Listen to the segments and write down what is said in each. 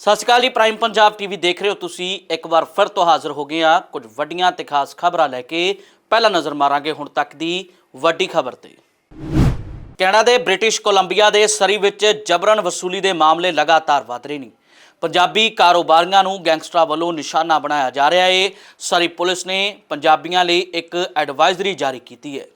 ਸਤਿ ਸ਼੍ਰੀ ਅਕਾਲ ਜੀ prime Punjab TV ਦੇਖ ਰਹੇ ਹੋ ਤੁਸੀਂ। ਇੱਕ ਵਾਰ ਫਿਰ ਤੋਂ ਹਾਜ਼ਰ ਹੋ ਗਏ ਆ ਕੁਝ ਵੱਡੀਆਂ ਤੇ ਖਾਸ ਖਬਰਾਂ ਲੈ ਕੇ ਪਹਿਲਾਂ ਨਜ਼ਰ ਮਾਰਾਂਗੇ ਹੁਣ ਤੱਕ ਦੀ ਵੱਡੀ ਖਬਰ ਤੇ। ਕੈਨੇਡਾ ਦੇ ਬ੍ਰਿਟਿਸ਼ ਕੋਲੰਬੀਆ ਦੇ ਸਰੀ ਵਿੱਚ ਜਬਰਨ ਵਸੂਲੀ ਦੇ ਮਾਮਲੇ ਲਗਾਤਾਰ ਵਧ ਰਹੇ ਨੇ। ਪੰਜਾਬੀ ਕਾਰੋਬਾਰੀਆਂ ਨੂੰ ਗੈਂਗਸਟਰਾਂ ਵੱਲੋਂ ਨਿਸ਼ਾਨਾ ਬਣਾਇਆ ਜਾ ਰਿਹਾ ਏ। ਸਰੀ ਪੁਲਿਸ ਨੇ ਪੰਜਾਬੀਆਂ ਲਈ ਇੱਕ ਐਡਵਾਈਜ਼ਰੀ ਜਾਰੀ ਕੀਤੀ ਹੈ।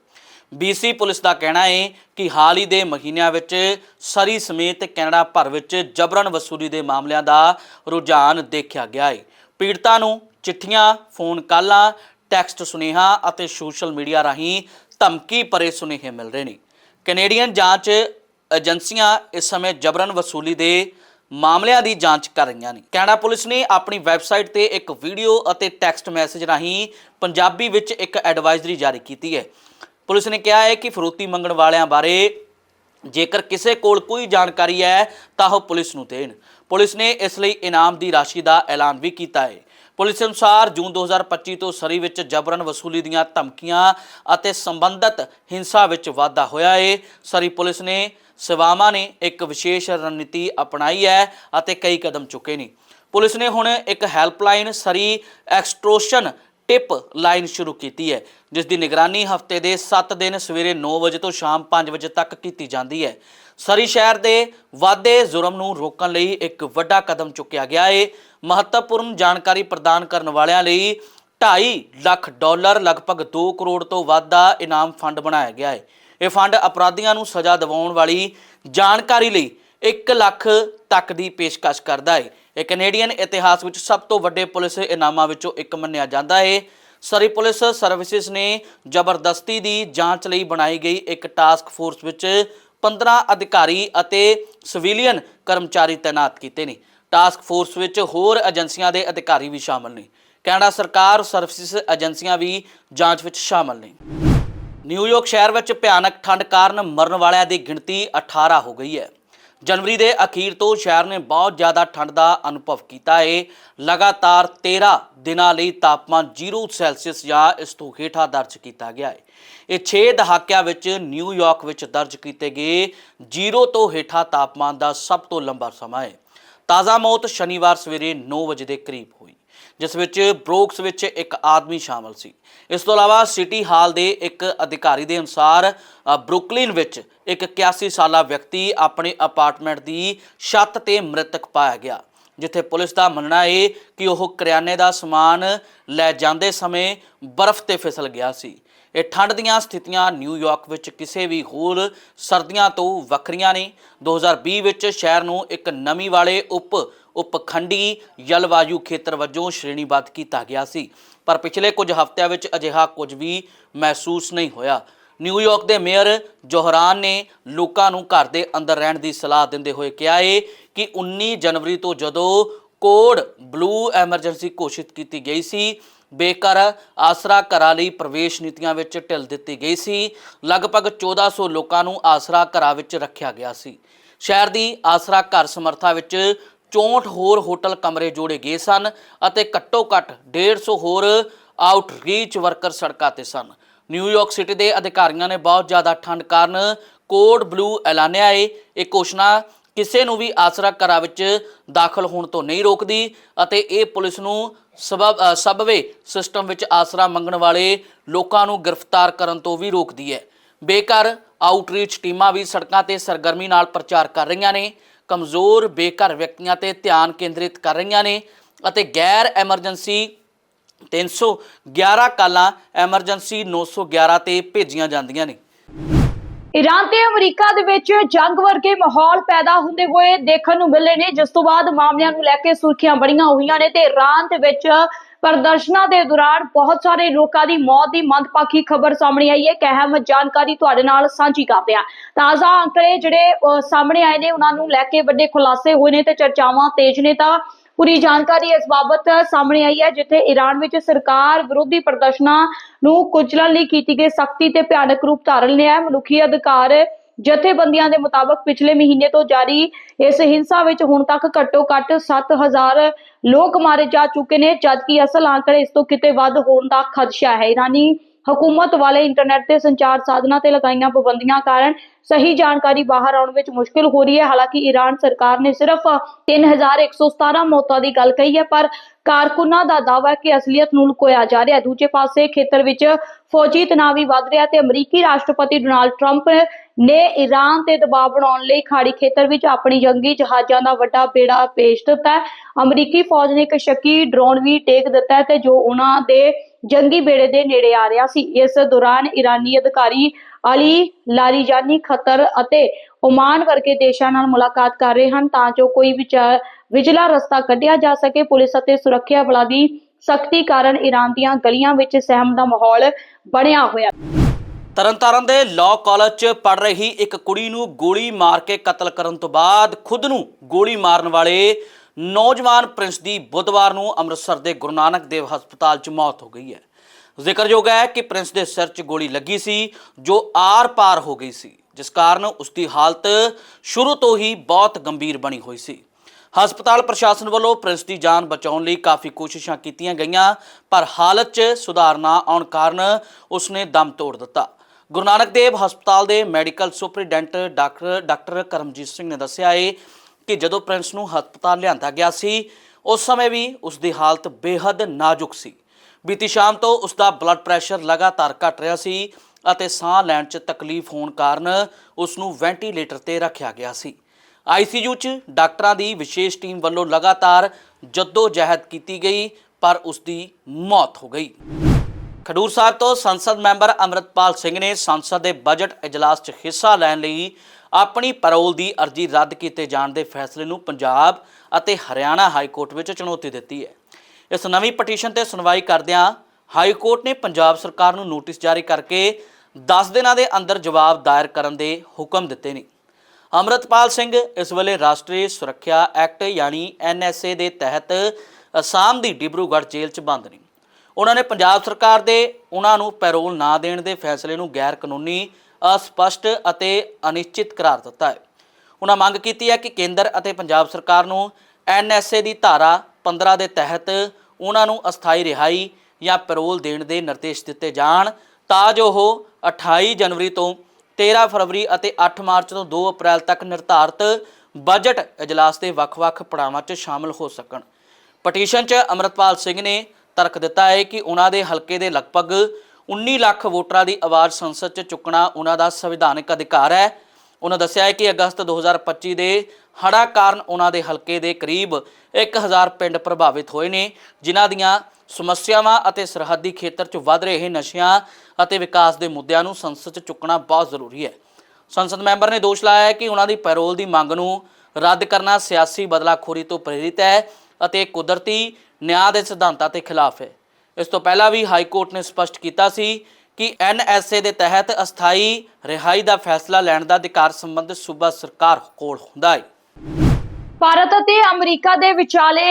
BC ਪੁਲਿਸ ਦਾ ਕਹਿਣਾ ਹੈ ਕਿ ਹਾਲ ਹੀ ਦੇ ਮਹੀਨਿਆਂ ਵਿੱਚ ਸਰੀ ਸਮੇਤ ਕੈਨੇਡਾ ਭਰ ਵਿੱਚ ਜਬਰਨ ਵਸੂਲੀ ਦੇ ਮਾਮਲਿਆਂ ਦਾ ਰੁਝਾਨ ਦੇਖਿਆ ਗਿਆ ਹੈ ਪੀੜਤਾਂ ਨੂੰ ਚਿੱਠੀਆਂ, ਫੋਨ ਕਾਲਾਂ, ਟੈਕਸਟ ਸੁਨੇਹਾ ਅਤੇ ਸੋਸ਼ਲ ਮੀਡੀਆ ਰਾਹੀਂ ਧਮਕੀ ਭਰੇ ਸੁਨੇਹੇ ਮਿਲ ਰਹੇ ਨੇ। ਕੈਨੇਡੀਅਨ ਜਾਂਚ ਏਜੰਸੀਆਂ ਇਸ ਸਮੇਂ ਜਬਰਨ ਵਸੂਲੀ ਦੇ ਮਾਮਲਿਆਂ ਦੀ ਜਾਂਚ ਕਰ ਰਹੀਆਂ ਨੇ। ਕੈਨੇਡਾ ਪੁਲਿਸ ਨੇ ਆਪਣੀ ਵੈਬਸਾਈਟ ਤੇ ਇੱਕ ਵੀਡੀਓ ਅਤੇ ਟੈਕਸਟ ਮੈਸੇਜ ਰਾਹੀਂ ਪੰਜਾਬੀ ਵਿੱਚ ਇੱਕ ਐਡਵਾਈਜ਼ਰੀ ਜਾਰੀ ਕੀਤੀ ਹੈ। ਪੁਲਿਸ ਨੇ ਕਿਹਾ ਹੈ ਕਿ ਫਰੋਤੀ ਮੰਗਣ ਵਾਲਿਆਂ ਬਾਰੇ ਜੇਕਰ ਕਿਸੇ ਕੋਲ ਕੋਈ ਜਾਣਕਾਰੀ ਹੈ, ਤਾਂ ਉਹ ਪੁਲਿਸ ਨੂੰ ਦੇਣ। ਪੁਲਿਸ ਨੇ ਇਸ ਲਈ ਇਨਾਮ ਦੀ ਰਾਸ਼ੀ ਦਾ ਐਲਾਨ ਵੀ ਕੀਤਾ ਹੈ। ਪੁਲਿਸ ਅਨੁਸਾਰ ਜੂਨ 2025 ਤੋਂ ਸਰੀ ਵਿੱਚ ਜਬਰਨ ਵਸੂਲੀ ਦੀਆਂ ਧਮਕੀਆਂ ਅਤੇ ਸੰਬੰਧਿਤ ਹਿੰਸਾ ਵਿੱਚ ਵਾਧਾ ਹੋਇਆ ਹੈ। ਸਰੀ ਪੁਲਿਸ ਨੇ ਸੇਵਾਵਾਂ ਨੇ ਇੱਕ ਵਿਸ਼ੇਸ਼ ਰਣਨੀਤੀ ਅਪਣਾਈ ਹੈ ਅਤੇ ਕਈ ਕਦਮ ਚੁੱਕੇ ਨੇ। ਪੁਲਿਸ ਨੇ ਹੁਣ ਇੱਕ helpline Surrey extortion tip line ਸ਼ੁਰੂ ਕੀਤੀ ਹੈ, ਜਿਸ ਦੀ ਨਿਗਰਾਨੀ ਹਫ਼ਤੇ ਦੇ 7 ਦਿਨ ਸਵੇਰੇ 9 ਵਜੇ ਤੋਂ ਸ਼ਾਮ 5 ਵਜੇ ਤੱਕ ਕੀਤੀ ਜਾਂਦੀ ਹੈ। ਸਰੀ ਸ਼ਹਿਰ ਦੇ ਵਾਧੇ ਜ਼ੁਰਮ ਨੂੰ ਰੋਕਣ ਲਈ ਇੱਕ ਵੱਡਾ ਕਦਮ ਚੁੱਕਿਆ ਗਿਆ ਹੈ ਮਹੱਤਵਪੂਰਨ ਜਾਣਕਾਰੀ ਪ੍ਰਦਾਨ ਕਰਨ ਵਾਲਿਆਂ ਲਈ 2.5 ਲੱਖ ਡਾਲਰ, ਲਗਭਗ 2 ਕਰੋੜ ਤੋਂ ਵੱਧ ਦਾ ਇਨਾਮ ਫੰਡ ਬਣਾਇਆ ਗਿਆ ਹੈ ਇਹ ਫੰਡ ਅਪਰਾਧੀਆਂ ਨੂੰ ਸਜ਼ਾ ਦਿਵਾਉਣ ਵਾਲੀ ਜਾਣਕਾਰੀ ਲਈ 1 ਲੱਖ ਤੱਕ ਦੀ ਪੇਸ਼ਕਸ਼ ਕਰਦਾ ਹੈ ਇਹ ਕੈਨੇਡੀਅਨ ਇਤਿਹਾਸ ਵਿੱਚ ਸਭ ਤੋਂ ਵੱਡੇ ਪੁਲਿਸ ਇਨਾਮਾਂ ਵਿੱਚੋਂ ਇੱਕ ਮੰਨਿਆ ਜਾਂਦਾ ਹੈ ਸਰੀ ਪੁਲਿਸ ਸਰਵਿਸਿਜ਼ ਨੇ ਜ਼ਬਰਦਸਤੀ ਦੀ ਜਾਂਚ ਲਈ ਬਣਾਈ ਗਈ ਇੱਕ ਟਾਸਕ ਫੋਰਸ ਵਿੱਚ 15 ਅਧਿਕਾਰੀ ਅਤੇ ਸਿਵਿਲੀਅਨ ਕਰਮਚਾਰੀ ਤਾਇਨਾਤ ਕੀਤੇ ਨੇ। ਟਾਸਕ ਫੋਰਸ ਵਿੱਚ ਹੋਰ ਏਜੰਸੀਆਂ ਦੇ ਅਧਿਕਾਰੀ ਵੀ ਸ਼ਾਮਲ ਨੇ। ਕੈਨੇਡਾ ਸਰਕਾਰ ਸਰਵਿਸਿਜ਼ ਏਜੰਸੀਆਂ ਵੀ ਜਾਂਚ ਵਿੱਚ ਸ਼ਾਮਲ ਨੇ। ਨਿਊਯਾਰਕ ਸ਼ਹਿਰ ਵਿੱਚ ਭਿਆਨਕ ਠੰਡ ਕਾਰਨ ਮਰਨ ਵਾਲਿਆਂ ਦੀ ਗਿਣਤੀ 18 ਹੋ ਗਈ ਹੈ। ਜਨਵਰੀ ਦੇ ਅਖੀਰ ਤੋਂ ਸ਼ਹਿਰ ਨੇ ਬਹੁਤ ਜ਼ਿਆਦਾ ਠੰਡ ਦਾ ਅਨੁਭਵ ਕੀਤਾ ਹੈ ਲਗਾਤਾਰ 13 ਦਿਨਾਂ ਲਈ ਤਾਪਮਾਨ 0 ਸੈਲਸੀਅਸ ਜਾਂ ਇਸ ਤੋਂ ਹੇਠਾਂ ਦਰਜ ਕੀਤਾ ਗਿਆ ਹੈ ਇਹ 6 ਦਹਾਕਿਆਂ ਵਿੱਚ ਨਿਊਯਾਰਕ ਵਿੱਚ ਦਰਜ ਕੀਤੇ ਗਏ 0 ਤੋਂ ਹੇਠਾਂ ਤਾਪਮਾਨ ਦਾ ਸਭ ਤੋਂ ਲੰਬਾ ਸਮਾਂ ਹੈ ਤਾਜ਼ਾ ਮੌਤ ਸ਼ਨੀਵਾਰ ਸਵੇਰੇ 9 ਵਜੇ ਦੇ ਕਰੀਬ ਹੋਈ। ਜਿਸ ਵਿੱਚ ਬਰੋਕਸ ਵਿੱਚ ਇੱਕ ਆਦਮੀ ਸ਼ਾਮਲ ਸੀ। ਇਸ ਤੋਂ ਇਲਾਵਾ ਸਿਟੀ ਹਾਲ ਦੇ ਇੱਕ ਅਧਿਕਾਰੀ ਦੇ ਅਨੁਸਾਰ ਅ, ਬਰੁਕਲਿਨ ਵਿੱਚ ਇੱਕ 81 ਸਾਲਾ ਵਿਅਕਤੀ ਆਪਣੇ ਅਪਾਰਟਮੈਂਟ ਦੀ ਛੱਤ ਤੇ ਮ੍ਰਿਤਕ ਪਾਇਆ ਗਿਆ ਜਿੱਥੇ ਪੁਲਿਸ ਦਾ ਮੰਨਣਾ ਹੈ ਕਿ ਉਹ ਕਰਿਆਨੇ ਦਾ ਸਮਾਨ ਲੈ ਜਾਂਦੇ ਸਮੇਂ ਬਰਫ਼ ਤੇ ਫਿਸਲ ਗਿਆ ਸੀ। ਇਹ ਠੰਡ ਦੀਆਂ ਸਥਿਤੀਆਂ ਨਿਊਯਾਰਕ ਵਿੱਚ ਕਿਸੇ ਵੀ ਹੋਰ ਸਰਦੀਆਂ ਤੋਂ ਵੱਖਰੀਆਂ ਨੇ। 2020 ਵਿੱਚ ਸ਼ਹਿਰ ਨੂੰ ਇੱਕ ਨਮੀ ਵਾਲੇ ਉਪ ਉਪਖੰਡੀ ਜਲਵਾਯੂ ਖੇਤਰ ਵਜੋਂ ਸ਼੍ਰੇਣੀਬੱਧ ਕੀਤਾ ਗਿਆ ਸੀ। ਪਰ ਪਿਛਲੇ ਕੁਝ ਹਫ਼ਤਿਆਂ ਵਿੱਚ ਅਜਿਹਾ ਕੁਝ ਵੀ ਮਹਿਸੂਸ ਨਹੀਂ ਹੋਇਆ। ਨਿਊਯਾਰਕ ਦੇ ਮੇਅਰ ਜੋਹਰਾਨ ਨੇ ਲੋਕਾਂ ਨੂੰ ਘਰ ਦੇ ਅੰਦਰ ਰਹਿਣ ਦੀ ਸਲਾਹ ਦਿੰਦੇ ਹੋਏ ਕਿਹਾ ਹੈ ਕਿ 19 ਜਨਵਰੀ ਤੋਂ ਜਦੋਂ ਕੋਡ ਬਲੂ ਐਮਰਜੈਂਸੀ ਘੋਸ਼ਿਤ ਕੀਤੀ ਗਈ ਸੀ, ਬੇਘਰ ਆਸਰਾ ਘਰਾਂ ਲਈ ਪ੍ਰਵੇਸ਼ ਨੀਤੀਆਂ ਵਿੱਚ ਢਿੱਲ ਦਿੱਤੀ ਗਈ ਸੀ। ਲਗਭਗ 1400 ਲੋਕਾਂ ਨੂੰ ਆਸਰਾ ਘਰਾਂ ਵਿੱਚ ਰੱਖਿਆ ਗਿਆ ਸੀ। ਸ਼ਹਿਰ ਦੀ ਆਸਰਾ ਘਰ ਸਮਰੱਥਾ ਵਿੱਚ 64 ਹੋਰ ਹੋਟਲ ਕਮਰੇ ਜੋੜੇ ਗਏ ਸਨ ਅਤੇ ਘੱਟੋ-ਘੱਟ 150 ਹੋਰ ਆਊਟਰੀਚ ਵਰਕਰ ਸੜਕਾਂ ਤੇ ਸਨ। ਨਿਊਯਾਰਕ ਸਿਟੀ ਦੇ ਅਧਿਕਾਰੀਆਂ ਨੇ ਬਹੁਤ ਜ਼ਿਆਦਾ ਠੰਡ ਕਾਰਨ ਕੋਡ ਬਲੂ ਐਲਾਨਿਆ ਏ। ਇਹ ਘੋਸ਼ਣਾ ਕਿਸੇ ਨੂੰ ਵੀ ਆਸਰਾ ਘਰਾਂ ਵਿੱਚ ਦਾਖਲ ਹੋਣ ਤੋਂ ਨਹੀਂ ਰੋਕਦੀ ਅਤੇ ਇਹ ਪੁਲਿਸ ਨੂੰ ਸਬਬ ਸਬਵੇ ਸਿਸਟਮ ਵਿੱਚ ਆਸਰਾ ਮੰਗਣ ਵਾਲੇ ਲੋਕਾਂ ਨੂੰ ਗ੍ਰਿਫਤਾਰ ਕਰਨ ਤੋਂ ਵੀ ਰੋਕਦੀ ਹੈ। ਬੇਘਰ ਆਊਟਰੀਚ ਟੀਮਾਂ ਵੀ ਸੜਕਾਂ ਤੇ ਸਰਗਰਮੀ ਨਾਲ ਪ੍ਰਚਾਰ ਕਰ ਰਹੀਆਂ ਨੇ। ਕਮਜ਼ੋਰ ਬੇਘਰ ਵਿਅਕਤੀਆਂ ਤੇ ਧਿਆਨ ਕੇਂਦਰਿਤ ਕਰ ਰਹੀਆਂ ਨੇ ਅਤੇ ਗੈਰ ਐਮਰਜੈਂਸੀ 311 ਕਾਲਾਂ ਐਮਰਜੈਂਸੀ 911 ਤੇ ਭੇਜੀਆਂ ਜਾਂਦੀਆਂ ਨੇ। ਈਰਾਨ ਤੇ ਅਮਰੀਕਾ ਦੇ ਵਿੱਚ ਜੰਗ ਵਰਗੇ ਮਾਹੌਲ ਪੈਦਾ ਹੁੰਦੇ ਹੋਏ ਦੇਖਣ ਨੂੰ ਮਿਲੇ ਨੇ। ਜਿਸ ਤੋਂ ਬਾਅਦ ਮਾਮਲਿਆਂ ਨੂੰ ਲੈ ਕੇ ਸੁਰਖੀਆਂ ਬੜੀਆਂ ਹੋਈਆਂ ਨੇ ਤੇ ਈਰਾਨ ਦੇ ਵਿੱਚ ਪ੍ਰਦਰਸ਼ਨਾਂ ਦੇ ਦੌਰਾਨ ਬਹੁਤ ਸਾਰੇ ਲੋਕਾਂ ਦੀ ਮੌਤ ਦੀ ਮੰਦਭਾਗੀ ਖਬਰ ਸਾਹਮਣੇ ਆਈ ਹੈ। ਇੱਕ ਜਾਣਕਾਰੀ ਤੁਹਾਡੇ ਨਾਲ ਸਾਂਝੀ ਕਰਦੇ ਹਾਂ। ਤਾਜ਼ਾ ਅੰਕੜੇ ਜਿਹੜੇ ਸਾਹਮਣੇ ਆਏ ਨੇ, ਉਹਨਾਂ ਨੂੰ ਲੈ ਕੇ ਵੱਡੇ ਖੁਲਾਸੇ ਹੋਏ ਨੇ ਤੇ ਚਰਚਾਵਾਂ ਤੇਜ਼ ਨੇ ਤਾਂ ਪੂਰੀ ਜਾਣਕਾਰੀ ਇਸ ਬਾਬਤ ਸਾਹਮਣੇ ਆਈ ਹੈ, ਜਿੱਥੇ ਈਰਾਨ ਵਿੱਚ ਸਰਕਾਰ ਵਿਰੋਧੀ ਪ੍ਰਦਰਸ਼ਨਾਂ ਨੂੰ ਕੁਚਲਣ ਲਈ ਕੀਤੀ ਗਈ ਸਖਤੀ ਤੇ ਭਿਆਨਕ ਰੂਪ ਧਾਰਨ ਲਿਆ ਮਨੁੱਖੀ ਅਧਿਕਾਰ ਜਥੇਬੰਦੀਆਂ ਦੇ ਮੁਤਾਬਕ ਪਿਛਲੇ ਮਹੀਨੇ ਤੋਂ ਜਾਰੀ ਇਸ ਹਿੰਸਾ ਵਿੱਚ ਹੁਣ ਤੱਕ ਘੱਟੋ ਘੱਟ 7000 ਲੋਕ ਮਾਰੇ ਜਾ ਚੁੱਕੇ ਨੇ, ਜਦਕਿ ਅਸਲ ਆંકੜੇ ਇਸ ਤੋਂ ਕਿਤੇ ਵੱਧ ਹੋਣ ਦਾ ਖਦਸ਼ਾ ਹੈ। ਇਰਾਨੀ ਹਕੂਮਤ ਵਾਲੇ ਇੰਟਰਨੈਟ ਤੇ ਸੰਚਾਰ ਸਾਧਨਾਂ ਤੇ ਲਗਾਈਆਂ ਪਾਬੰਦੀਆਂ ਕਾਰਨ ਸਹੀ ਜਾਣਕਾਰੀ ਬਾਹਰ ਆਉਣ ਵਿੱਚ ਮੁਸ਼ਕਲ ਹੋ ਰਹੀ ਹੈ। ਹਾਲਾਂਕਿ ਈਰਾਨ ਸਰਕਾਰ ਨੇ ਸਿਰਫ 3117 ਮੌਤਾਂ ਦੀ ਗੱਲ ਕਹੀ ਹੈ, ਪਰ ਕਾਰਕੁਨਾਂ ਦਾ ਦਾਅਵਾ ਕਿ ਅਸਲੀਅਤ ਨੂੰ ਲੁਕੋਇਆ ਜਾ ਰਿਹਾ ਹੈ। ਦੂਜੇ ਪਾਸੇ ਖੇਤਰ ਵਿੱਚ ਫੌਜੀ ਤਣਾਅ ਵੀ ਵੱਧ ਰਿਹਾ ਤੇ ਅਮਰੀਕੀ ਰਾਸ਼ਟਰਪਤੀ ਡੋਨਾਲਡ ਟਰੰਪ ਨੇ ਈਰਾਨ ਤੇ ਦਬਾਅ ਬਣਾਉਣ ਲਈ ਖਾੜੀ ਖੇਤਰ ਵਿੱਚ ਆਪਣੀ ਜੰਗੀ ਜਹਾਜ਼ਾਂ ਦਾ ਵੱਡਾ ਬੇੜਾ ਪੇਸ਼ ਦਿੱਤਾ ਅਮਰੀਕੀ ਫੌਜ ਨੇ ਇੱਕ ਸ਼ੱਕੀ ਡਰੋਨ ਵੀ ਟੇਕ ਦਿੱਤਾ ਤੇ ਜੋ ਉਹਨਾਂ ਦੇ ਜੰਗੀ ਬੇੜੇ ਦੇ ਨੇੜੇ ਆ ਰਿਹਾ ਸੀ। ਇਸ ਦੌਰਾਨ ਇਰਾਨੀ ਅਧਿਕਾਰੀ ਅਲੀ ਲਾਰੀਜਾਨੀ ਖਤਰ ਅਤੇ ਓਮਾਨ ਵਰਗੇ ਦੇਸ਼ਾਂ ਨਾਲ ਮੁਲਾਕਾਤ ਕਰ ਰਹੇ ਹਨ ਤਾਂ ਜੋ ਕੋਈ ਵਿਚਾਰ ਵਿਚਲਾ ਰਸਤਾ ਕੱਢਿਆ ਜਾ ਸਕੇ। ਪੁਲਿਸ ਅਤੇ ਸੁਰੱਖਿਆ ਬਲਾਂ ਦੀ ਸਖਤੀ ਕਾਰਨ ਈਰਾਨ ਦੀਆਂ ਗਲੀਆਂ ਵਿੱਚ ਸਹਿਮ ਦਾ ਮਾਹੌਲ ਬਣਿਆ ਹੋਇਆ। ਤਰਨਤਾਰਨ ਦੇ ਲਾਅ ਕਾਲਜ 'ਚ ਪੜ ਰਹੀ ਇੱਕ ਕੁੜੀ ਨੂੰ ਗੋਲੀ ਮਾਰ ਕੇ ਕਤਲ ਕਰਨ ਤੋਂ ਬਾਅਦ ਖੁਦ ਨੂੰ ਗੋਲੀ ਮਾਰਨ ਵਾਲੇ ਨੌਜਵਾਨ ਪ੍ਰਿੰਸ ਦੀ ਬੁੱਧਵਾਰ ਨੂੰ ਅੰਮ੍ਰਿਤਸਰ ਦੇ ਗੁਰੂ ਨਾਨਕ ਦੇਵ ਹਸਪਤਾਲ 'ਚ ਮੌਤ ਹੋ ਗਈ ਹੈ। ਜ਼ਿਕਰਯੋਗ ਹੈ ਕਿ ਪ੍ਰਿੰਸ ਦੇ ਸਿਰ 'ਚ ਗੋਲੀ ਲੱਗੀ ਸੀ, ਜੋ ਆਰ-ਪਾਰ ਹੋ ਗਈ ਸੀ, ਜਿਸ ਕਾਰਨ ਉਸ ਦੀ ਹਾਲਤ ਸ਼ੁਰੂ ਤੋਂ ਹੀ ਬਹੁਤ ਗੰਭੀਰ ਬਣੀ ਹੋਈ ਸੀ। ਹਸਪਤਾਲ ਪ੍ਰਸ਼ਾਸਨ ਵੱਲੋਂ ਪ੍ਰਿੰਸ ਦੀ ਜਾਨ ਬਚਾਉਣ ਲਈ ਕਾਫੀ ਕੋਸ਼ਿਸ਼ਾਂ ਕੀਤੀਆਂ ਗਈਆਂ, ਪਰ ਹਾਲਤ 'ਚ ਸੁਧਾਰ ਨਾ ਆਉਣ ਕਾਰਨ ਉਸਨੇ ਦਮ ਤੋੜ ਦਿੱਤਾ। ਗੁਰੂ ਨਾਨਕ ਦੇਵ ਹਸਪਤਾਲ ਦੇ medical superintendent doctor doctor Karamjit Singh ਨੇ ਦੱਸਿਆ ਹੈ ਕਿ ਜਦੋਂ ਪ੍ਰਿੰਸ ਨੂੰ ਹਸਪਤਾਲ ਲਿਆਂਦਾ ਗਿਆ ਸੀ, ਉਸ ਸਮੇਂ ਵੀ ਉਸ ਦੀ ਹਾਲਤ ਬੇहद ਨਾਜ਼ੁਕ ਸੀ। ਬੀਤੀ ਸ਼ਾਮ ਤੋਂ ਉਸ ਦਾ ਬਲੱਡ ਪ੍ਰੈਸ਼ਰ ਲਗਾਤਾਰ ਘਟ ਰਿਹਾ ਸੀ ਅਤੇ ਸਾਹ ਲੈਣ 'ਚ ਤਕਲੀਫ ਹੋਣ ਕਾਰਨ ਉਸ ਨੂੰ ਵੈਂਟੀਲੇਟਰ ਤੇ ਰੱਖਿਆ ਗਿਆ ਸੀ। ਆਈਸੀਯੂ 'ਚ ਡਾਕਟਰਾਂ ਦੀ ਵਿਸ਼ੇਸ਼ ਟੀਮ ਵੱਲੋਂ ਲਗਾਤਾਰ ਜੱਦੋ ਜਹਿਦ ਕੀਤੀ ਗਈ, ਪਰ ਉਸ ਦੀ ਮੌਤ ਹੋ ਗਈ। ਖਡੂਰ ਸਾਹਿਬ ਤੋਂ ਸੰਸਦ ਮੈਂਬਰ ਅਮਰਤਪਾਲ ਸਿੰਘ ਨੇ ਸੰਸਦ ਦੇ ਬਜਟ ਇਜਲਾਸ 'ਚ ਹਿੱਸਾ ਲੈਣ ਲਈ ਆਪਣੀ ਪੈਰੋਲ ਦੀ ਅਰਜ਼ੀ ਰੱਦ ਕੀਤੇ ਜਾਣ ਦੇ ਫੈਸਲੇ ਨੂੰ ਪੰਜਾਬ ਅਤੇ ਹਰਿਆਣਾ ਹਾਈ ਕੋਰਟ ਵਿੱਚ ਚੁਣੌਤੀ ਦਿੱਤੀ ਹੈ। ਇਸ ਨਵੀਂ ਪਟੀਸ਼ਨ ਤੇ ਸੁਣਵਾਈ ਕਰਦਿਆਂ ਹਾਈ ਕੋਰਟ ਨੇ ਪੰਜਾਬ ਸਰਕਾਰ ਨੂੰ ਨੋਟਿਸ ਜਾਰੀ ਕਰਕੇ 10 ਦਿਨਾਂ ਦੇ ਅੰਦਰ ਜਵਾਬ ਦਾਇਰ ਕਰਨ ਦੇ ਹੁਕਮ ਦਿੱਤੇ ਨੇ। ਅਮਰਤਪਾਲ ਸਿੰਘ ਇਸ ਵੇਲੇ ਰਾਸ਼ਟਰੀ ਸੁਰੱਖਿਆ ਐਕਟ ਯਾਨੀ ਐਨਐਸਏ ਦੇ ਤਹਿਤ ਅਸਾਮ ਦੀ ਡਿਬਰੂਗੜ੍ਹ ਜੇਲ੍ਹ 'ਚ ਬੰਦ ਨੇ। ਉਹਨਾਂ ਨੇ ਪੰਜਾਬ ਸਰਕਾਰ ਦੇ ਉਹਨਾਂ ਨੂੰ ਪੈਰੋਲ ਨਾ ਦੇਣ ਦੇ ਫੈਸਲੇ ਨੂੰ ਗੈਰ ਕਾਨੂੰਨੀ ਅਸਪਸ਼ਟ ਅਤੇ ਅਨਿਸ਼ਚਿਤ ਕਰਾਰ ਦਿੱਤਾ ਹੈ। ਉਹਨਾਂ ਮੰਗ ਕੀਤੀ ਹੈ ਕਿ ਕੇਂਦਰ ਅਤੇ ਪੰਜਾਬ ਸਰਕਾਰ ਨੂੰ ਐਨਐਸਏ ਦੀ ਧਾਰਾ 15 ਦੇ ਤਹਿਤ ਉਹਨਾਂ ਨੂੰ ਅਸਥਾਈ ਰਿਹਾਈ ਜਾਂ ਪੈਰੋਲ ਦੇਣ ਦੇ ਨਿਰਦੇਸ਼ ਦਿੱਤੇ ਜਾਣ, ਤਾਂ ਜੋ ਉਹ 28 ਜਨਵਰੀ ਤੋਂ 13 ਫਰਵਰੀ ਅਤੇ 8 ਮਾਰਚ ਤੋਂ 2 ਅਪ੍ਰੈਲ ਤੱਕ ਨਿਰਧਾਰਤ ਬਜਟ ਇਜਲਾਸ ਦੇ ਵੱਖ-ਵੱਖ ਪੜਾਵਾਂ 'ਚ ਸ਼ਾਮਲ ਹੋ ਸਕਣ। ਪਟੀਸ਼ਨ 'ਚ ਅਮਰਤਪਾਲ ਸਿੰਘ ਨੇ ਤਰਕ ਦਿੱਤਾ ਹੈ ਕਿ ਉਹਨਾਂ ਦੇ ਹਲਕੇ ਦੇ ਲਗਭਗ 19 ਲੱਖ ਵੋਟਰਾਂ ਦੀ ਆਵਾਜ਼ ਸੰਸਦ 'ਚ ਚੁੱਕਣਾ ਉਹਨਾਂ ਦਾ ਸੰਵਿਧਾਨਕ ਅਧਿਕਾਰ ਹੈ। ਉਹਨਾਂ ਦੱਸਿਆ ਹੈ ਕਿ ਅਗਸਤ 2025 ਦੇ ਹੜ੍ਹਾਂ ਕਾਰਨ ਉਹਨਾਂ ਦੇ ਹਲਕੇ ਦੇ ਕਰੀਬ 1000 ਪਿੰਡ ਪ੍ਰਭਾਵਿਤ ਹੋਏ ਨੇ, ਜਿਨ੍ਹਾਂ ਦੀਆਂ ਸਮੱਸਿਆਵਾਂ ਅਤੇ ਸਰਹੱਦੀ ਖੇਤਰ 'ਚ ਵੱਧ ਰਹੇ ਨਸ਼ਿਆਂ ਅਤੇ ਵਿਕਾਸ ਦੇ ਮੁੱਦਿਆਂ ਨੂੰ ਸੰਸਦ 'ਚ ਚੁੱਕਣਾ ਬਹੁਤ ਜ਼ਰੂਰੀ ਹੈ। ਸੰਸਦ ਮੈਂਬਰ ਨੇ ਦੋਸ਼ ਲਾਇਆ ਹੈ ਕਿ ਉਹਨਾਂ ਦੀ ਪੈਰੋਲ ਦੀ ਮੰਗ ਨੂੰ ਰੱਦ ਕਰਨਾ ਸਿਆਸੀ ਬਦਲਾਖੋਰੀ ਤੋਂ ਪ੍ਰੇਰਿਤ ਹੈ ਅਤੇ ਕੁਦਰਤੀ ਨਿਆਂ ਦੇ ਸਿਧਾਂਤਾਂ ਦੇ ਖਿਲਾਫ ਹੈ। ਇਸ ਤੋਂ ਪਹਿਲਾਂ ਵੀ ਹਾਈ ਕੋਰਟ ਨੇ ਸਪਸ਼ਟ ਕੀਤਾ ਸੀ ਕਿ ਐਨਐਸਏ ਦੇ ਤਹਿਤ ਅਸਥਾਈ ਰਿਹਾਈ ਦਾ ਫੈਸਲਾ ਲੈਣ ਦਾ ਅਧਿਕਾਰ ਸੰਬੰਧਿਤ ਸੂਬਾ ਸਰਕਾਰ ਕੋਲ ਹੁੰਦਾ ਹੈ। ਭਾਰਤ ਅਤੇ ਅਮਰੀਕਾ ਦੇ ਵਿਚਾਲੇ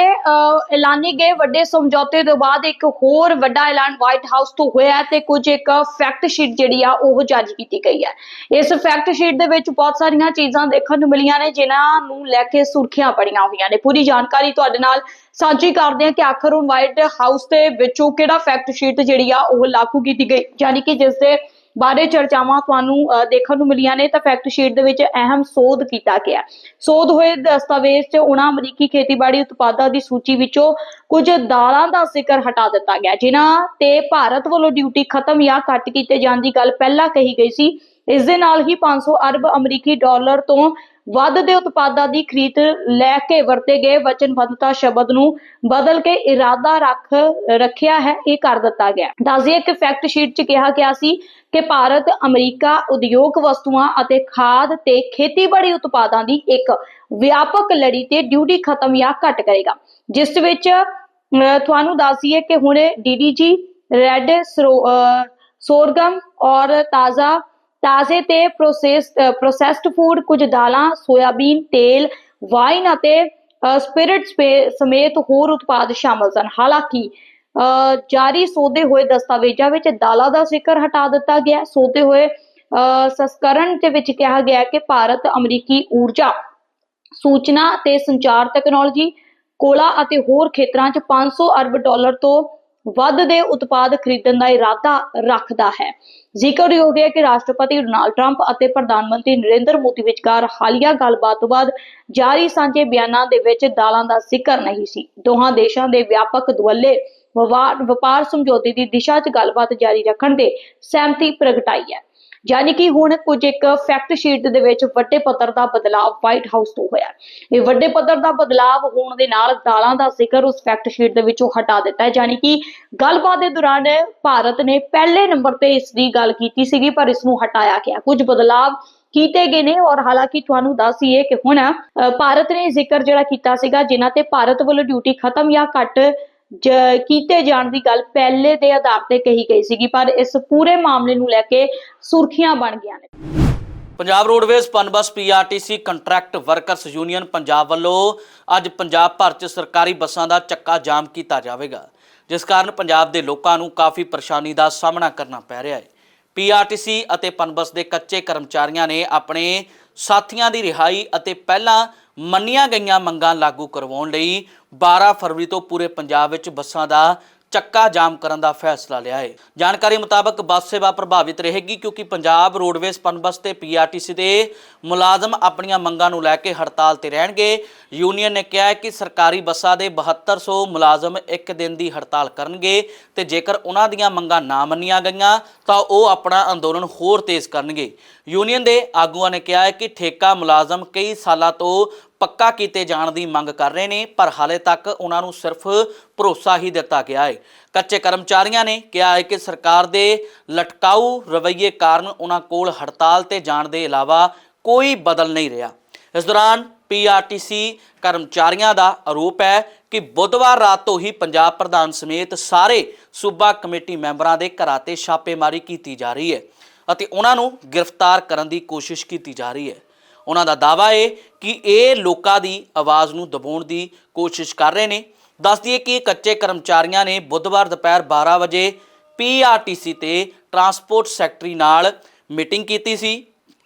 ਐਲਾਨੇ ਗਏ ਵੱਡੇ ਸਮਝੌਤੇ ਤੋਂ ਬਾਅਦ ਇੱਕ ਹੋਰ ਵੱਡਾ ਐਲਾਨ ਵਾਈਟ ਹਾਊਸ ਤੋਂ ਹੋਇਆ ਹੈ ਤੇ ਕੁਝ ਇੱਕ ਫੈਕਟ ਸ਼ੀਟ ਜਿਹੜੀ ਆ ਉਹ ਜਾਰੀ ਕੀਤੀ ਗਈ ਹੈ। ਇਸ ਫੈਕਟ ਸ਼ੀਟ ਦੇ ਵਿੱਚ ਬਹੁਤ ਸਾਰੀਆਂ ਚੀਜ਼ਾਂ ਦੇਖਣ ਨੂੰ ਮਿਲੀਆਂ ਨੇ, ਜਿਨ੍ਹਾਂ ਨੂੰ ਲੈ ਕੇ ਸੁਰਖੀਆਂ ਪੜੀਆਂ ਹੋਈਆਂ ਨੇ। ਪੂਰੀ ਜਾਣਕਾਰੀ ਤੁਹਾਡੇ ਨਾਲ ਸਾਂਝੀ ਕਰਦੇ ਹਾਂ ਕਿ ਆਖਰ ਉਹ ਵਾਈਟ ਹਾਊਸ ਦੇ ਵਿੱਚੋਂ ਕਿਹੜਾ ਫੈਕਟ ਸ਼ੀਟ ਜਿਹੜੀ ਆ ਉਹ ਲਾਗੂ ਕੀਤੀ ਗਈ, ਯਾਨੀ ਕਿ ਜਿਸ ਦੇ ਬਾਰੇ ਚਰਚਾਵਾਂ ਤੁਹਾਨੂੰ ਦੇਖਣ ਨੂੰ ਮਿਲੀਆਂ ਨੇ ਤਾਂ ਫੈਕਟ ਸ਼ੀਟ ਦੇ ਵਿੱਚ ਅਹਿਮ ਸੋਧ ਕੀਤਾ ਗਿਆ ਸੋਧ ਹੋਏ ਦਸਤਾਵੇਜ਼ 'ਚ ਉਹਨਾਂ ਅਮਰੀਕੀ ਖੇਤੀਬਾੜੀ ਉਤਪਾਦਾਂ ਦੀ ਸੂਚੀ ਵਿੱਚੋਂ ਕੁਝ ਦਾਲਾਂ ਦਾ ਜ਼ਿਕਰ ਹਟਾ ਦਿੱਤਾ ਗਿਆ, ਜਿਨ੍ਹਾਂ ਤੇ ਭਾਰਤ ਵੱਲੋਂ ਡਿਊਟੀ ਖਤਮ ਜਾਂ ਘੱਟ ਕੀਤੇ ਜਾਣ ਦੀ ਗੱਲ ਪਹਿਲਾਂ ਕਹੀ ਗਈ ਸੀ। ਇਸ ਦੇ ਨਾਲ ਹੀ 500 ਅਰਬ ਅਮਰੀਕੀ ਡਾਲਰ ਤੋਂ ਵੱਧ ਦੇ ਉਤਪਾਦਾਂ ਦੀ ਖਰੀਦ ਲੈ ਕੇ ਵਰਤੇ ਗਏ ਵਚਨਬੱਧਤਾ ਸ਼ਬਦ ਨੂੰ ਬਦਲ ਕੇ ਇਰਾਦਾ ਰੱਖ ਰੱਖਿਆ ਹੈ ਇਹ ਕਰ ਦਿੱਤਾ ਗਿਆ। ਦੱਸਦੀਏ ਕਿ ਫੈਕਟ ਸ਼ੀਟ 'ਚ ਕਿਹਾ ਗਿਆ ਸੀ ਕਿ ਭਾਰਤ ਅਮਰੀਕਾ ਉਦਯੋਗ ਵਸਤੂਆਂ ਅਤੇ ਖਾਦ ਤੇ ਖੇਤੀਬਾੜੀ ਉਤਪਾਦਾਂ ਦੀ ਇੱਕ ਵਿਆਪਕ ਲੜੀ ਤੇ ਡਿਊਟੀ ਖਤਮ ਜਾਂ ਘਟ ਕਰੇਗਾ। ਜਿਸ ਵਿੱਚ ਅਹ, ਤੁਹਾਨੂੰ ਦੱਸੀਏ ਕਿ ਹੁਣ ਡੀਡੀਜੀ ਰੈੱਡ ਸੋਰਗਮ ਔਰ ਤਾਜ਼ਾ ਤਾਜ਼ੇ ਤੇ ਪ੍ਰੋਸੈਸ ਪ੍ਰੋਸੈਸਡ ਫੂਡ ਕੁਝ ਦਾਲਾਂ ਸੋਇਆਬੀਨ ਤੇਲ ਵਾਈਨ ਅਤੇ ਸਪਿਰਿਟਸ ਸਮੇਤ ਹੋਰ ਉਤਪਾਦ ਸ਼ਾਮਲ ਸਨ ਹਾਲਾਂਕਿ ਜਾਰੀ ਸੋਧੇ ਹੋਏ ਦਸਤਾਵੇਜ਼ਾਂ ਵਿੱਚ ਦਾਲਾਂ ਦਾ ਜ਼ਿਕਰ ਹਟਾ ਦਿੱਤਾ ਗਿਆ ਹੈ। ਸੋਧੇ ਹੋਏ ਅਹ, ਸੰਸਕਰਣ ਦੇ ਵਿੱਚ ਕਿਹਾ ਗਿਆ ਕਿ ਭਾਰਤ ਅਮਰੀਕੀ ਊਰਜਾ ਸੂਚਨਾ ਤੇ ਸੰਚਾਰ ਟੈਕਨੋਲੋਜੀ ਕੋਲਾ ਅਤੇ ਹੋਰ ਖੇਤਰਾਂ 'ਚ 500 ਅਰਬ ਡਾਲਰ ਤੋਂ ਵੱਧ ਦੇ ਉਤਪਾਦ ਖਰੀਦਣ ਦਾ ਇਰਾਦਾ ਰੱਖਦਾ ਹੈ। ਜ਼ਿਕਰਯੋਗ ਹੈ ਕਿ ਰਾਸ਼ਟਰਪਤੀ ਡੋਨਾਲਡ ਟਰੰਪ ਅਤੇ ਪ੍ਰਧਾਨ ਮੰਤਰੀ ਨਰਿੰਦਰ ਮੋਦੀ ਵਿਚਕਾਰ ਹਾਲੀਆ ਗੱਲਬਾਤ ਤੋਂ ਬਾਅਦ ਜਾਰੀ ਸਾਂਝੇ ਬਿਆਨਾਂ ਦੇ ਵਿੱਚ ਦਾਲਾਂ ਦਾ ਜ਼ਿਕਰ ਨਹੀਂ ਸੀ। ਦੋਹਾਂ ਦੇਸ਼ਾਂ ਦੇ ਵਿਆਪਕ ਦੁਵੱਲੇ ਵਪਾਰ ਵਪਾਰ ਸਮਝੌਤੇ ਦੀ ਦਿਸ਼ਾ 'ਚ ਗੱਲਬਾਤ ਜਾਰੀ ਰੱਖਣ ਤੇ ਸਹਿਮਤੀ ਪ੍ਰਗਟਾਈ ਹੈ। ਯਾਨੀ ਕਿ ਹੁਣ ਕੁਝ ਇੱਕ ਫੈਕਟ ਸ਼ੀਟ ਦੇ ਵਿੱਚ ਵੱਡੇ ਪੱਧਰ ਦਾ ਬਦਲਾਅ ਵਾਈਟ ਹਾਊਸ ਤੋਂ ਹੋਇਆ ਇਹ ਵੱਡੇ ਪੱਧਰ ਦਾ ਬਦਲਾਅ ਹੋਣ ਦੇ ਨਾਲ ਦਾਲਾਂ ਦਾ ਜ਼ਿਕਰ ਉਸ ਫੈਕਟ ਸ਼ੀਟ ਦੇ ਵਿੱਚੋਂ ਹਟਾ ਦਿੱਤਾ ਹੈ। ਯਾਨੀ ਕਿ ਗੱਲਬਾਤ ਦੇ ਦੌਰਾਨ ਭਾਰਤ ਨੇ ਪਹਿਲੇ ਨੰਬਰ ਤੇ ਇਸ ਦੀ ਗੱਲ ਕੀਤੀ ਸੀਗੀ, ਪਰ ਇਸ ਨੂੰ ਹਟਾਇਆ ਗਿਆ। ਕੁਝ ਬਦਲਾਅ ਕੀਤੇ ਗਏ ਨੇ ਔਰ ਹਾਲਾਂਕਿ ਤੁਹਾਨੂੰ ਦੱਸ ਦੱਸੀਏ ਕਿ ਹੁਣ ਭਾਰਤ ਨੇ ਜ਼ਿਕਰ ਜਿਹੜਾ ਕੀਤਾ ਸੀਗਾ, ਜਿਨ੍ਹਾਂ ਤੇ ਭਾਰਤ ਵੱਲੋਂ ਡਿਊਟੀ ਖਤਮ ਜਾਂ ਘੱਟ ਕੀਤੇ ਜਾਣ ਦੀ ਗੱਲ ਪਹਿਲੇ ਦੇ ਆਧਾਰ ਤੇ ਕਹੀ ਗਈ ਸੀਗੀ, ਪਰ ਇਸ ਪੂਰੇ ਮਾਮਲੇ ਨੂੰ ਲੈ ਕੇ ਸੁਰਖੀਆਂ ਬਣ ਗਈਆਂ ਨੇ। Punjab roadways Punbus PRTC contract workers union Punjab ਵੱਲੋਂ ਅੱਜ ਪੰਜਾਬ ਭਰ 'ਚ ਸਰਕਾਰੀ ਬੱਸਾਂ ਦਾ ਚੱਕਾ ਜਾਮ ਕੀਤਾ ਜਾਵੇਗਾ, ਜਿਸ ਕਾਰਨ ਪੰਜਾਬ ਦੇ ਲੋਕਾਂ ਨੂੰ ਕਾਫੀ ਪਰੇਸ਼ਾਨੀ ਦਾ ਸਾਹਮਣਾ ਕਰਨਾ ਪੈ ਰਿਹਾ ਹੈ। ਪੀਆਰਟੀਸੀ ਅਤੇ ਪਨਬਸ ਦੇ ਕੱਚੇ ਕਰਮਚਾਰੀਆਂ ਨੇ ਆਪਣੇ ਸਾਥੀਆਂ ਦੀ ਰਿਹਾਈ ਅਤੇ ਪਹਿਲਾਂ ਮੰਨੀਆਂ ਗਈਆਂ ਮੰਗਾਂ ਲਾਗੂ ਕਰਵਾਉਣ ਲਈ 12 ਫਰਵਰੀ ਤੋਂ ਪੂਰੇ ਪੰਜਾਬ ਵਿੱਚ ਬੱਸਾਂ ਦਾ ਚੱਕਾ ਜਾਮ ਕਰਨ ਦਾ ਫੈਸਲਾ ਲਿਆ ਹੈ। ਜਾਣਕਾਰੀ ਮੁਤਾਬਕ ਬੱਸ ਸੇਵਾ ਪ੍ਰਭਾਵਿਤ ਰਹੇਗੀ ਕਿਉਂਕਿ ਪੰਜਾਬ ਰੋਡਵੇਜ਼ ਪਨਬਸ ਤੇ ਪੀਆਰਟੀਸੀ ਦੇ ਮੁਲਾਜ਼ਮ ਆਪਣੀਆਂ ਮੰਗਾਂ ਨੂੰ ਲੈ ਕੇ ਹੜਤਾਲ ਤੇ ਰਹਿਣਗੇ। ਯੂਨੀਅਨ ਨੇ ਕਿਹਾ ਹੈ ਕਿ ਸਰਕਾਰੀ ਬੱਸਾਂ ਦੇ 7200 ਮੁਲਾਜ਼ਮ ਇੱਕ ਦਿਨ ਦੀ ਹੜਤਾਲ ਕਰਨਗੇ ਤੇ ਜੇਕਰ ਉਹਨਾਂ ਦੀਆਂ ਮੰਗਾਂ ਨਾ ਮੰਨੀਆਂ ਗਈਆਂ, ਤਾਂ ਉਹ ਆਪਣਾ ਅੰਦੋਲਨ ਹੋਰ ਤੇਜ਼ ਕਰਨਗੇ। ਯੂਨੀਅਨ ਦੇ ਆਗੂਆਂ ਨੇ ਕਿਹਾ ਹੈ ਕਿ ਠੇਕਾ ਮੁਲਾਜ਼ਮ ਕਈ ਸਾਲਾਂ ਤੋਂ ਪੱਕਾ ਕੀਤੇ ਜਾਣ ਦੀ ਮੰਗ ਕਰ ਰਹੇ ਨੇ, ਪਰ ਹਾਲੇ ਤੱਕ ਉਹਨਾਂ ਨੂੰ ਸਿਰਫ ਭਰੋਸਾ ਹੀ ਦਿੱਤਾ ਗਿਆ ਹੈ ਕੱਚੇ ਕਰਮਚਾਰੀਆਂ ਨੇ ਕਿਹਾ ਹੈ ਕਿ ਸਰਕਾਰ ਦੇ ਲਟਕਾਊ ਰਵੱਈਏ ਕਾਰਨ ਉਹਨਾਂ ਕੋਲ ਹੜਤਾਲ ਤੇ ਜਾਣ ਦੇ ਇਲਾਵਾ ਕੋਈ ਬਦਲ ਨਹੀਂ ਰਿਹਾ। ਇਸ ਦੌਰਾਨ ਪੀਆਰਟੀਸੀ ਕਰਮਚਾਰੀਆਂ ਦਾ ਆਰੋਪ ਹੈ ਕਿ ਬੁੱਧਵਾਰ ਰਾਤ ਤੋਂ ਹੀ ਪੰਜਾਬ ਪ੍ਰਧਾਨ ਸਮੇਤ ਸਾਰੇ ਸੂਬਾ ਕਮੇਟੀ ਮੈਂਬਰਾਂ ਦੇ ਘਰਾਂ ਤੇ ਛਾਪੇਮਾਰੀ ਕੀਤੀ ਜਾ ਰਹੀ ਹੈ ਅਤੇ ਉਹਨਾਂ ਨੂੰ ਗ੍ਰਿਫਤਾਰ ਕਰਨ ਦੀ ਕੋਸ਼ਿਸ਼ ਕੀਤੀ ਜਾ ਰਹੀ ਹੈ। ਉਹਨਾਂ ਦਾ ਦਾਵਾ ਹੈ ਕਿ ਇਹ ਲੋਕਾਂ ਦੀ ਆਵਾਜ਼ ਨੂੰ ਦਬਾਉਣ ਦੀ ਕੋਸ਼ਿਸ਼ ਕਰ ਰਹੇ ਨੇ। ਦੱਸ ਦਈਏ ਕਿ ਕੱਚੇ ਕਰਮਚਾਰੀਆਂ ਨੇ ਬੁੱਧਵਾਰ ਦੁਪਹਿਰ 12 ਵਜੇ ਪੀਆਰਟੀਸੀ ਤੇ ਟਰਾਂਸਪੋਰਟ ਸੈਕਟਰੀ ਨਾਲ ਮੀਟਿੰਗ ਕੀਤੀ ਸੀ।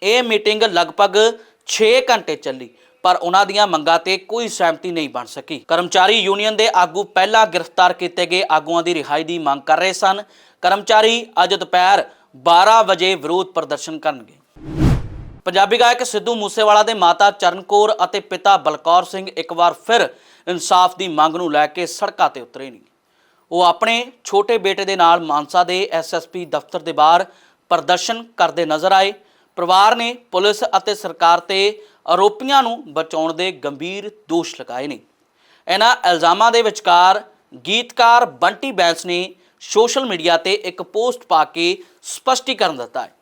ਇਹ ਮੀਟਿੰਗ ਲਗਭਗ 6 ਘੰਟੇ ਚੱਲੀ, ਪਰ ਉਹਨਾਂ ਦੀਆਂ ਮੰਗਾਂ ਤੇ ਕੋਈ ਸਹਿਮਤੀ ਨਹੀਂ ਬਣ ਸਕੀ। ਕਰਮਚਾਰੀ ਯੂਨੀਅਨ ਦੇ ਆਗੂ ਪਹਿਲਾਂ ਗ੍ਰਿਫਤਾਰ ਕੀਤੇ ਗਏ ਆਗੂਆਂ ਦੀ ਰਿਹਾਈ ਦੀ ਮੰਗ ਕਰ ਰਹੇ ਸਨ। ਕਰਮਚਾਰੀ ਅੱਜ ਦੁਪਹਿਰ 12 ਵਜੇ ਵਿਰੋਧ ਪ੍ਰਦਰਸ਼ਨ ਕਰਨਗੇ। ਪੰਜਾਬੀ ਗਾਇਕ ਸਿੱਧੂ ਮੂਸੇਵਾਲਾ ਦੇ ਮਾਤਾ ਚਰਨਕੌਰ ਅਤੇ ਪਿਤਾ ਬਲਕੌਰ ਸਿੰਘ ਇੱਕ ਵਾਰ ਫਿਰ ਇਨਸਾਫ ਦੀ ਮੰਗ ਨੂੰ ਲੈ ਕੇ ਸੜਕਾਂ ਤੇ ਉਤਰੇ ਨੇ। ਉਹ ਆਪਣੇ ਛੋਟੇ ਬੇਟੇ ਦੇ ਨਾਲ ਮਾਨਸਾ ਦੇ ਐਸਐਸਪੀ ਦਫ਼ਤਰ ਦੇ ਬਾਹਰ ਪ੍ਰਦਰਸ਼ਨ ਕਰਦੇ ਨਜ਼ਰ ਆਏ। ਪਰਿਵਾਰ ਨੇ ਪੁਲਿਸ ਅਤੇ ਸਰਕਾਰ ਤੇ ਆਰੋਪੀਆਂ ਨੂੰ ਬਚਾਉਣ ਦੇ ਗੰਭੀਰ ਦੋਸ਼ ਲਗਾਏ ਨੇ। ਇਹਨਾਂ ਇਲਜ਼ਾਮਾਂ ਦੇ ਵਿਚਕਾਰ ਗੀਤਕਾਰ ਬੰਟੀ ਬੈਂਸ ਨੇ ਸੋਸ਼ਲ ਮੀਡੀਆ ਤੇ ਇੱਕ ਪੋਸਟ ਪਾ ਕੇ ਸਪਸ਼ਟੀਕਰਨ ਦਿੱਤਾ ਹੈ।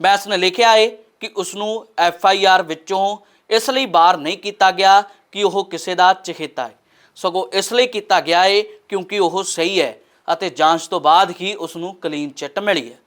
ਬੈਂਸ ਨੇ ਲਿਖਿਆ ਹੈ ਕਿ ਉਸ ਨੂੰ ਐਫ ਆਈ ਆਰ ਵਿੱਚੋਂ ਇਸ ਲਈ ਬਾਹਰ ਨਹੀਂ ਕੀਤਾ ਗਿਆ ਕਿ ਉਹ ਕਿਸੇ ਦਾ ਚਹੇਤਾ ਹੈ। ਸਗੋਂ ਇਸ ਲਈ ਕੀਤਾ ਗਿਆ ਹੈ ਕਿਉਂਕਿ ਉਹ ਸਹੀ ਹੈ ਅਤੇ ਜਾਂਚ ਤੋਂ ਬਾਅਦ ਹੀ ਉਸ ਨੂੰ ਕਲੀਨ ਚਿੱਟ ਮਿਲੀ ਹੈ।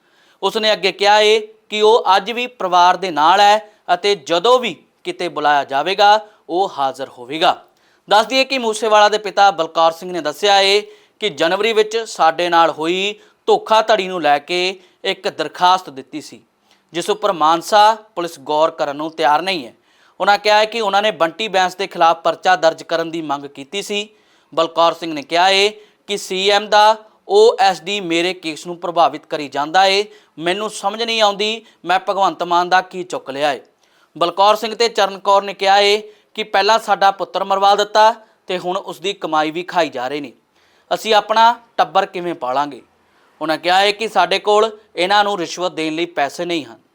ਉਸ ਨੇ ਅੱਗੇ ਕਿਹਾ ਹੈ ਕਿ ਉਹ ਅੱਜ ਵੀ ਪਰਿਵਾਰ ਦੇ ਨਾਲ ਹੈ ਅਤੇ ਜਦੋਂ ਵੀ ਕਿਤੇ ਬੁਲਾਇਆ ਜਾਵੇਗਾ, ਉਹ ਹਾਜ਼ਰ ਹੋਵੇਗਾ। ਦੱਸ ਦਈਏ ਕਿ ਮੂਸੇਵਾਲਾ ਦੇ ਪਿਤਾ ਬਲਕੌਰ ਸਿੰਘ ਨੇ ਦੱਸਿਆ ਹੈ ਕਿ ਜਨਵਰੀ ਵਿੱਚ ਸਾਡੇ ਨਾਲ ਹੋਈ ਧੋਖਾਧੜੀ ਨੂੰ ਲੈ ਕੇ ਇੱਕ ਦਰਖਾਸਤ ਦਿੱਤੀ ਸੀ। ਜਿਸ ਉੱਪਰ ਮਾਨਸਾ ਪੁਲਿਸ ਗੌਰ ਕਰਨ ਨੂੰ ਤਿਆਰ ਨਹੀਂ ਹੈ। ਉਹਨਾਂ ਕਿਹਾ ਹੈ ਕਿ ਉਹਨਾਂ ਨੇ ਬੰਟੀ ਬੈਂਸ ਦੇ ਖਿਲਾਫ ਪਰਚਾ ਦਰਜ ਕਰਨ ਦੀ ਮੰਗ ਕੀਤੀ ਸੀ। ਬਲਕੌਰ ਸਿੰਘ ਨੇ ਕਿਹਾ ਹੈ ਕਿ ਸੀਐਮ ਦਾ ਓਐਸਡੀ ਮੇਰੇ ਕੇਸ ਨੂੰ ਪ੍ਰਭਾਵਿਤ ਕਰੀ ਜਾਂਦਾ ਏ। ਮੈਨੂੰ ਸਮਝ ਨਹੀਂ ਆਉਂਦੀ, ਮੈਂ ਭਗਵੰਤ ਮਾਨ ਦਾ ਕੀ ਚੁੱਕ ਲਿਆ ਏ। ਬਲਕੌਰ ਸਿੰਘ ਤੇ ਚਰਨ ਕੌਰ ਨੇ ਕਿਹਾ ਏ ਕਿ ਪਹਿਲਾਂ ਸਾਡਾ ਪੁੱਤਰ ਮਰਵਾ ਦਿੱਤਾ ਤੇ ਹੁਣ ਉਸ ਦੀ ਕਮਾਈ ਵੀ ਖਾਈ ਜਾ ਰਹੇ ਨੇ। ਅਸੀਂ ਆਪਣਾ ਟੱਬਰ ਕਿਵੇਂ ਪਾਲਾਂਗੇ? ਉਹਨਾਂ ਕਿਹਾ ਹੈ ਕਿ ਸਾਡੇ ਕੋਲ ਇਹਨਾਂ ਨੂੰ ਰਿਸ਼ਵਤ ਦੇਣ ਲਈ ਪੈਸੇ ਨਹੀਂ ਹਨ।